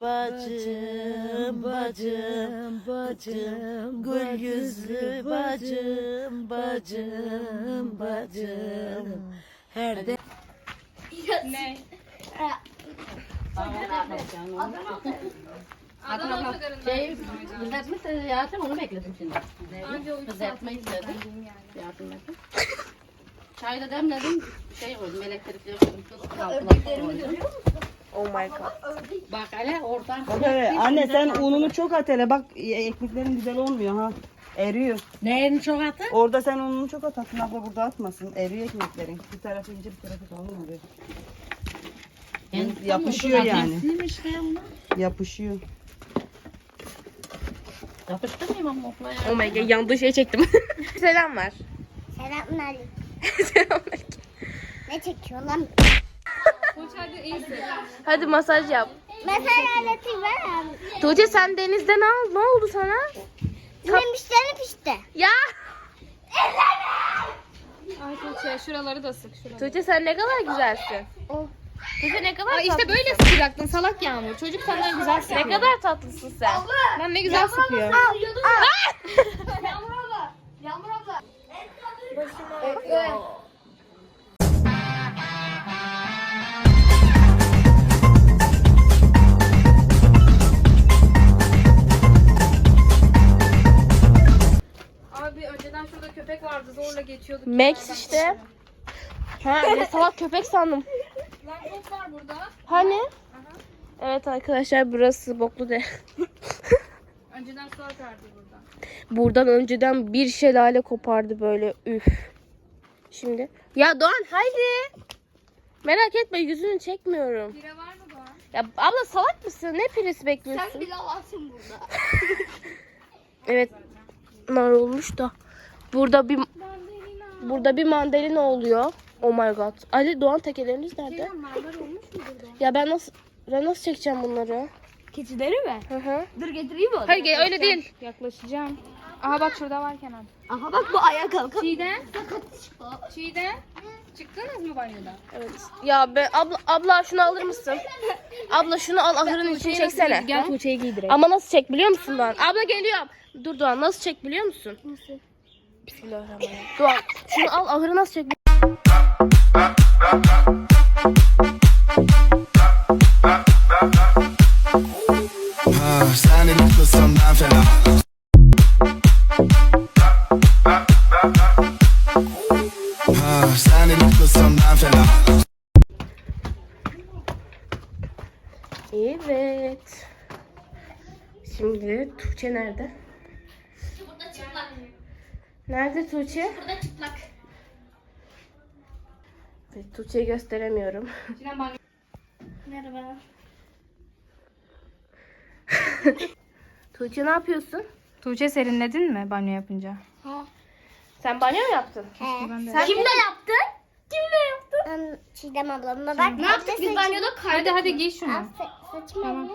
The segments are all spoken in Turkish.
Bacım, bacım, bacım, gül yüzlü bacım, bacım, bacım. Her de Ne? Şey, düzeltme hayatım onu bekledim şimdi. Anca o üç Düzeltme saat istedim. dinlendim yani. Yardım ettim. Çayı da demledim. Şey koydum, elektrikli koydum. Tuz altına koydum. Oh my god. Bak hele oradan. Evet, anne sen ununu çok at hele bak e, ekmeklerin güzel olmuyor ha. Eriyor. Neyini çok atın? Orada sen ununu çok atarsın abla burada atmasın. Eriyor ekmeklerin. Bir tarafı ince bir tarafı kalın oluyor. Yapışıyor yani. Yapışıyor. Yapıştırmayayım ama okla ya. Oh my god yandığı şey çektim. Selam ver. Selamünaleyküm. Selamünaleyküm. Ne çekiyor lan? Hadi iyisin. Hadi masaj yap. Mesaj aleti ver abi. Tuğçe sen denizden al. Ne oldu sana? Dinlemişlerini pişti. Ya. Ay Tuğçe şuraları da sık şuraları. Tuğçe sen ne kadar güzelsin. Tuğçe ne kadar Ay işte böyle sıkacaktın salak yağmur. Çocuk senden güzel sıkıyor. Ne kadar tatlısın sen. Lan ne güzel sıkıyor. Abi önceden şurada köpek vardı zorla geçiyorduk. Max işte. Ha ne salak köpek sandım. Lan top var burada. Hani? Evet arkadaşlar burası boklu de. Önceden su akardı burada. Buradan önceden bir şelale kopardı böyle üf. Şimdi. Ya Doğan haydi. Merak etme yüzünü çekmiyorum. Bire var mı Doğan? Ya abla salak mısın? Ne pirisi bekliyorsun? Sen bile varsın burada. Evet. Nar olmuş da. Burada bir burada bir mandalina oluyor. Oh my god. Ali Doğan tekeleriniz nerede? Narlar olmuş mu burada? Ya ben nasıl ben nasıl çekeceğim bunları? Keçileri mi? Hı hı. Dur getireyim mi? Hayır gel öyle değil. Yaklaşacağım. Aha bak şurada var Kenan. Aha bak bu ayağa kalk. Çiğdem. Çiğdem. Çıktınız mı banyodan? Evet. Ya be abla abla şunu alır mısın? Abla şunu al ahırın içine çeksene. Gel Tuğçe'yi giydireyim. Ama nasıl çek biliyor musun Doğan? Abla geliyorum. Dur Doğan nasıl çek biliyor musun? Nasıl? Bismillahirrahmanirrahim. Doğan şunu al ahırı nasıl çek? Nerede Tuğçe? Burada çıplak. Evet, Tuğçe'yi gösteremiyorum. Merhaba. Tuğçe ne yapıyorsun? Tuğçe serinledin mi banyo yapınca? Sen banyo mu yaptın? He. Sen Kimle yaptın? Kimle yaptın? Çiğdem ablamla bak. Ne yaptık biz banyoda Hadi hadi giy şunu. Saçım Tamam.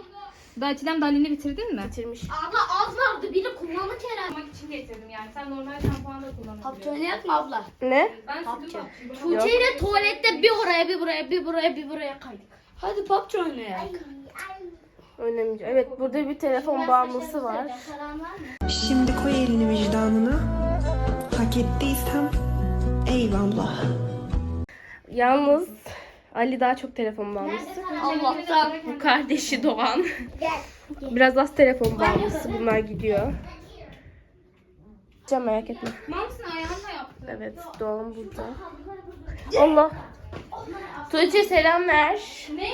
Daha Çiğdem dalini bitirdin mi? bitirmiş. Abla az vardı biri kullandık herhalde. Yapmak için getirdim yani. Sen normal şampuan da kullanabilirsin. Öyle yapma abla. Ne? Ben bak. Tuğçe ile tuvalette bir oraya bir buraya bir buraya bir buraya kaydık. Hadi PUBG oynayalım. Önemli. Evet burada bir telefon bağımlısı var. Şimdi koy elini vicdanına. Hak ettiysem eyvallah. Yalnız Ali daha çok telefon bağımlısı. Allah'tan. Bu kardeşi Doğan. Biraz az telefon bağımlısı. Bunlar gidiyor. Can merak etme. Mamsın ayağınla yaptın. Evet Doğan burada. Allah. Tuğçe selam ver. Ne?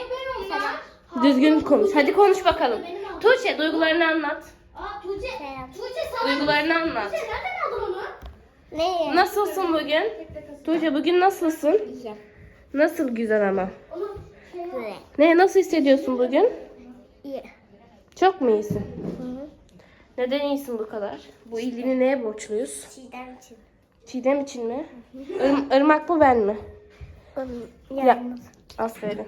Düzgün konuş. Hadi konuş bakalım. Tuğçe duygularını anlat. Aa Tuğçe. Tuğçe sana. Duygularını anlat. Nereden aldın onu? Ne? Nasılsın bugün? Tuğçe bugün nasılsın? Güzel. Nasıl güzel ama? Güzel. Ne nasıl hissediyorsun bugün? İyi. Çok mu iyisin? Neden iyisin bu kadar? Bu iyiliğini neye borçluyuz? Çiğdem için. Çiğdem için mi? Ir- Irmak mı ben mi? Ya. Aferin.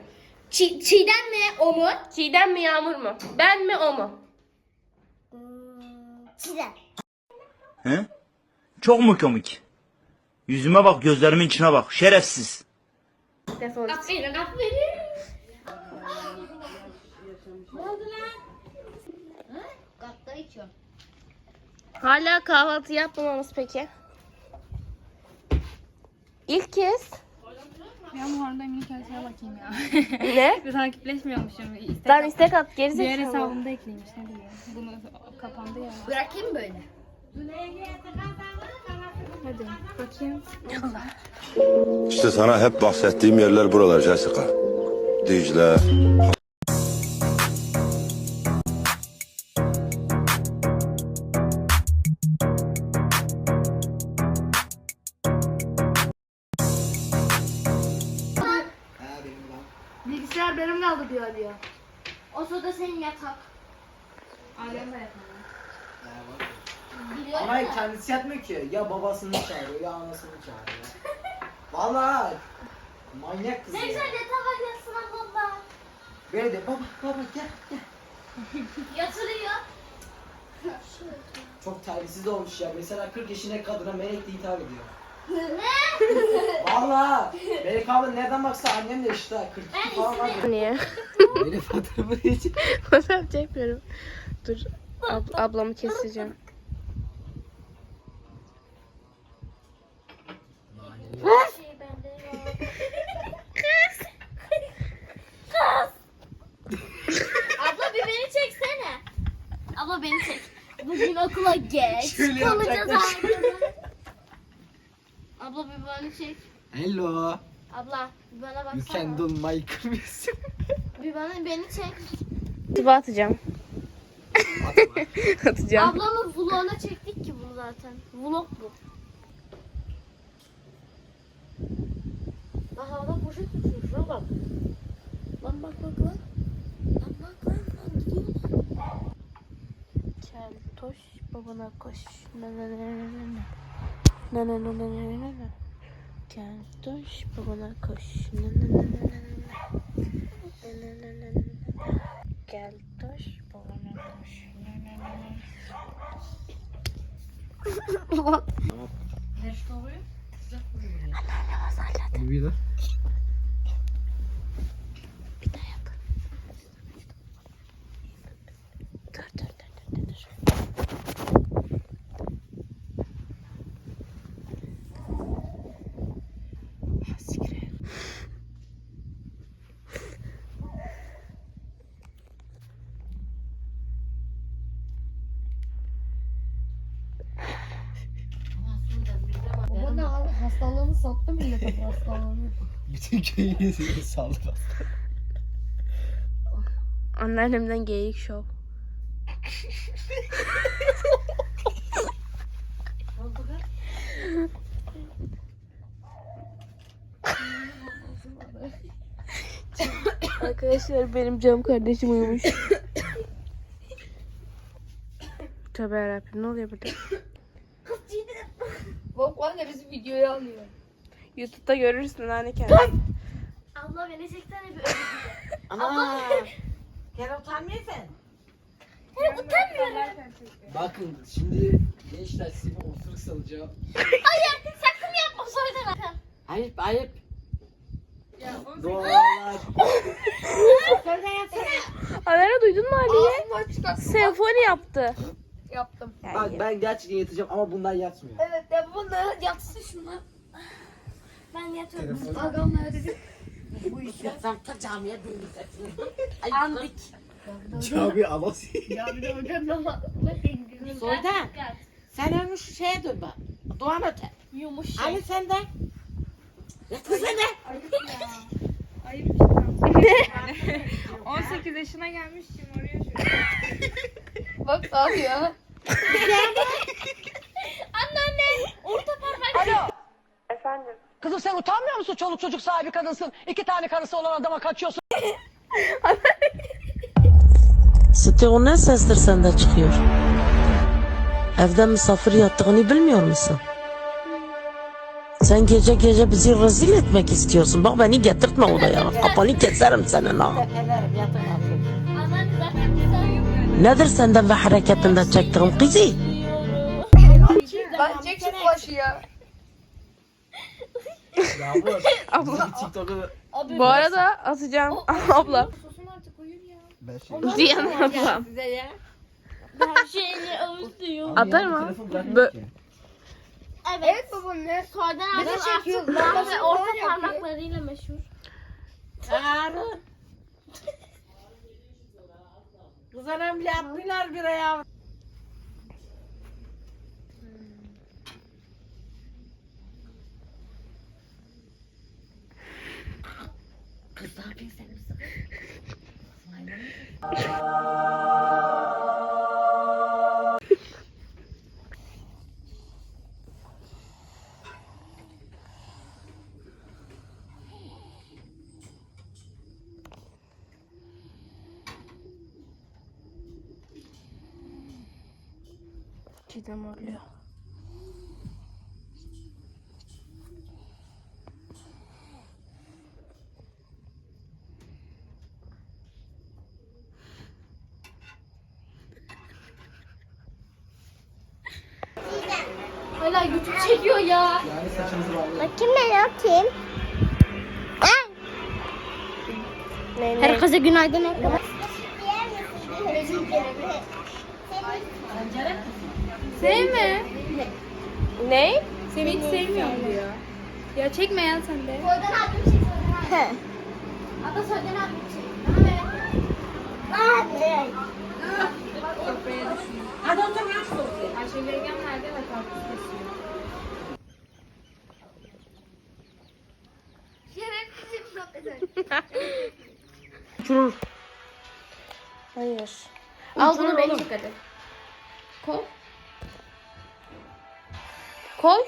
Çi Çiğdem mi o mu? Çiğdem mi Yağmur mu? Ben mi o mu? Çiğdem. He? Çok mu komik? Yüzüme bak, gözlerimin içine bak. Şerefsiz. Defol. git. Aferin aferin. Gatta içiyorum. Hala kahvaltı yapmamamız peki? İlk kez. Ben bu arada Emin Kelse'ye bakayım ya. Ne? Bir takipleşmiyormuşum. İstek Ben istek at geri Diğer zekalı. hesabımda ekleymiş ne diyor. Bunu kapandı ya. Bırakayım böyle. Hadi bakayım. İşte sana hep bahsettiğim yerler buralar Jessica. Dicle, Bilgisayar benim kaldı diyor diyor. O sırada senin yatak. Ailem de yapmadı. Biliyorum Ama da. kendisi yatmıyor ki. Ya babasını çağırıyor ya anasını çağırıyor. Vallahi manyak kız Ne ya. güzel yatak ayaksın abla. Böyle de baba baba gel gel. Yatırıyor. Çok terbiyesiz olmuş ya. Mesela 40 yaşındaki kadına melek diye hitap ediyor. ne? Vallahi Melek abla nereden baksa annem de işte ha, 42 falan var. Niye? Benim fotoğrafı için. Fotoğraf çekmiyorum. Dur. Ab- ablamı keseceğim. Şey bende Abla bir beni çeksene. Abla beni çek. Bugün okula geç. Şöyle Kalacağız. Abla bir beni çek. Hello. Abla bir bana You baksana. can do my quiz. Bir bana beni çek. Tiba atacağım. atacağım. Ablamın vloguna çektik ki bunu zaten. Vlog bu. Bak havada poşet tutuyor. Şuna bak. Lan bak bak lan. Lan bak lan lan gidiyor lan. Gel toş babana koş. Na na na na na na. Na na na na na na na. Gel toş babana koş. Na na na na na na. Na na na na na na. Gel toş babana koş. Na na na na. Bir de. Dur dur dur dur dur. Ha, siktir. Baba ne abi hastalığını sattı millete hastalığını. Bütün köyü saldı. Anneannemden geyik şov. Arkadaşlar benim cam kardeşim uyumuş. Tövbe yarabbim ne oluyor burada? Bak var ya bizim videoyu alıyor. Youtube'da görürsün anne kendini. Abla beni çeksene bir öpücük. Ana. Gel utanmıyorsun. He utanmıyorum. Bakın şimdi gençler size bir osuruk salacağım. Hayır sakın yapma söyleme. Ayıp ayıp. Doğalar. Anneanne duydun mu Ali'yi? Senfoni yaptı. Yaptım. Bak ben gerçekten yatacağım ama bunlar yatmıyor. Evet ya baba yatsın şuna. Ben yatıyorum. Agam nerede? Bu iş yapsam da camiye döneceksin. Andik. Cami anası. Ya bir de hocam da Soydan. Sen önü şu şeye dön bak. Doğan öte. Yumuş. Ali sen de. Yatsana. Ayıp bir şey 18 yaşına gelmiş şımarıyor şu. Bak ne yapıyor? Anneanne. Orta parmak. Kızım sen utanmıyor musun? Çoluk çocuk sahibi kadınsın. İki tane karısı olan adama kaçıyorsun. Site ne sesler sende çıkıyor? Evde misafir yattığını bilmiyor musun? Sen gece gece bizi rezil etmek istiyorsun. Bak beni getirtme odaya. Kafanı keserim senin ha. Nedir senden ve hareketinde çektiğim kızı? Ben çek şu başı ya. Yağmur. Abla. TikTok'u Bu arada atacağım abla. Susun artık uyuyun ya. Ben şey... Diyan ablam. Her şeyini avuçluyor. Atar mı? Telefon bırakmıyor Bö- ki. Evet. Evet babaanne. Soydan abi çekiyor, artık babam ve orta parmaklarıyla meşhur. Çiğdem oluyor. Hala YouTube çekiyor ya. Yani saçınızı bağlayın. Bakayım ne yapayım? Herkese günaydın arkadaşlar. Sevme. Ne? Seni hiç sevmiyorum diyor. Ya çekme ya sen de. Soydan abim çek. He. Ada soydan abim çek. Hadi. Hadi otur ya. Ayşe Yengem nerede ve karpuz kesiyor. Hayır. Al bunu beni çek hadi. Koy. Koy.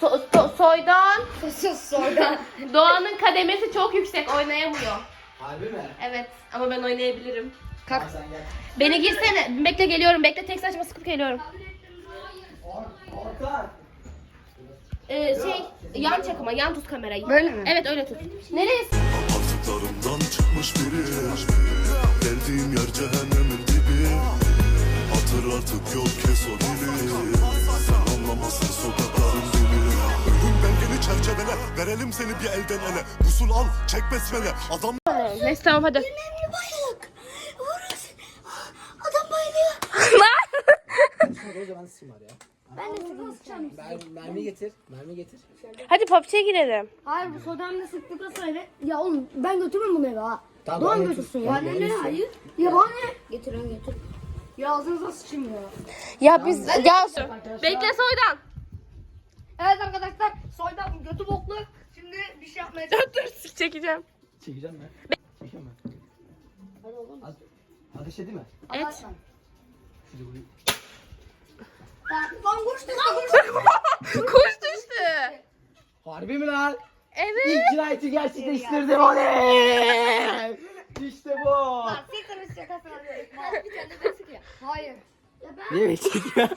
So- so- soydan. Soydan. Doğan'ın kademesi çok yüksek oynayamıyor. Harbi mi? Evet ama ben oynayabilirim. Kalk. Sen gel. Beni girsene. Bekle geliyorum. Bekle tek saçma sıkıp geliyorum. Or- Ortak. Ee, şey yan çek ama yan tut kamerayı. Böyle mi? Evet öyle tut. Nereye? Artıklarımdan çıkmış biri. Geldiğim yer cehennemin dibi. Hatır artık yok kes o dili Sen anlamazsın sokakların dili. Ölüm belgeni çerçevele Verelim seni bir elden ele. Usul al çek besmele Adam Neyse tamam hadi. Adam bayılıyor. Şunu o zaman sıçayım var ya. Ben de sıkı sıçacağım. Mer mermi getir. Mermi getir. Hadi PUBG'ye girelim. Hayır bu sodan da sıklıkla söyle. Ya oğlum ben götürmem bunu eve ha. Tamam, Doğan bana götürsün ya. Bana Ne ne tut. hayır. Ya bana ne? Getiren getir. Ya ağzınıza sıçayım ya. Ya biz ya bekle soydan. Evet arkadaşlar soydan götü boklu. Şimdi bir şey yapmaya çalışacağız. Dur çekeceğim. Çekeceğim ben. Çekeceğim ben. Hadi oğlum. Ateş edeyim mi? Et. Şimdi bunu... Lan kuş düştü kuş. Düştü. Harbi mi lan? Evet. İlk cinayeti gerçekleştirdim oley! İşte bu. Siktir şakasını alıyorum. Bir tane de ben sıkıyor. Hayır. Ya ben... Niye çekiyor?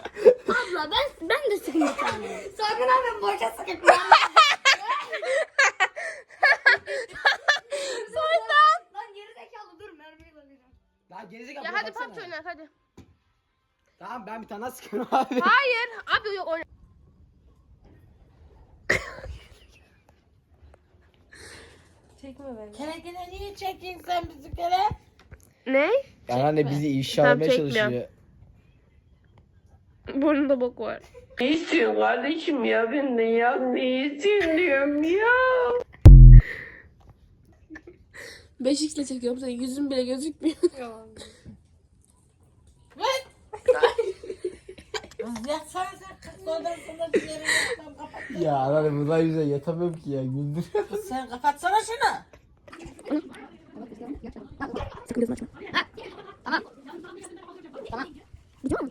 Abla ben ben de sıkayım bir tane. Sakın abi boşa sıkayım. Soydan. Lan geri zekalı dur mermiyi alacağım. Lan gerizekalı. Ya buna hadi. PUBG oyna hadi. Tamam ben bir tane daha sıkıyorum abi. Hayır. Abi yok oyna. Kelekene niye çekin sen bizi kere? Ne? Yani anne bizi ifşa Tamam, etmeye çekmiyorum. çalışıyor. Burnunda bok var. Ne istiyorsun kardeşim ya benden ya? Ne istiyorsun diyorum ya? 5x ile çekiyorum senin yüzün bile gözükmüyor. Yatsana sen kalk odasını bir yere yatmam kapat. Ya anneanne bundan güzel yatamam ki ya gündür. Sen kapatsana şunu. Sakın gözünü açma. Ha, tamam. Tamam.